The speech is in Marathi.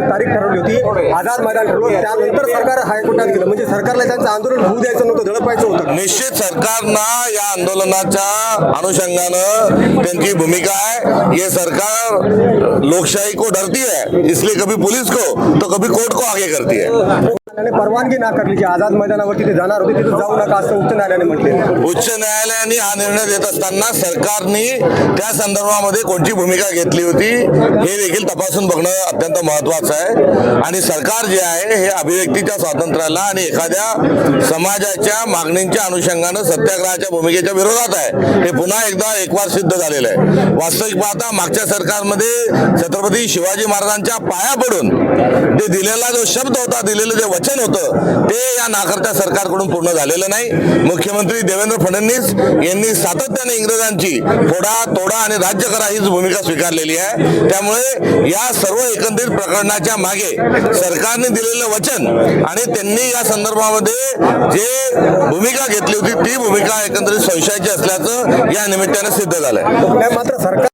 तारीख ठरवली होती. आझाद मैदान ठरवलं त्यानंतर सरकार हायकोर्टात गेलं. म्हणजे सरकारला त्यांचं आंदोलन होऊ द्यायचं नव्हतं दडपायचं होतं. निश्चित सरकारनं या आंदोलनाच्या अनुषंगानं त्यांची भूमिका है ये सरकार लोकशाही को डरती है इसलिए कभी पुलिस को तो कभी कोर्ट को आगे करती है परवानगी नाकारली जी आझाद मैदानावरती ते जाणार होते तिथे जाऊ नका असं उच्च न्यायालयाने म्हटले. उच्च न्यायालयाने हा निर्णय देत असताना सरकारने त्या संदर्भामध्ये कोणती भूमिका घेतली होती हे देखील तपासून बघणं अत्यंत महत्वाचं आहे. आणि सरकार जे आहे हे अभिव्यक्तीच्या स्वातंत्र्याला आणि एखाद्या समाजाच्या मागणींच्या अनुषंगानं सत्याग्रहाच्या भूमिकेच्या विरोधात आहे. हे पुन्हा एकदा एक वार सिद्ध झालेलं आहे. वास्तविक पाहता मागच्या सरकारमध्ये छत्रपती शिवाजी महाराजांच्या पाया पडून ते दिलेला जो शब्द होता दिलेलं जे वचन होतं ते या नाकारत्या सरकारकडून पूर्ण झालेलं नाही. मुख्यमंत्री देवेंद्र फडणवीस यांनी सातत्याने इंग्रजांची फोडा तोडा आणि राज्य करा हीच भूमिका स्वीकारलेली आहे. त्यामुळे या सर्व एकंदरीत प्रकरणाच्या मागे सरकारने दिलेलं वचन आणि त्यांनी या संदर्भामध्ये जे भूमिका घेतली होती ती भूमिका एकंदरीत संशयाची असल्याचं या निमित्तानं सिद्ध झालंय. मात्र सरकार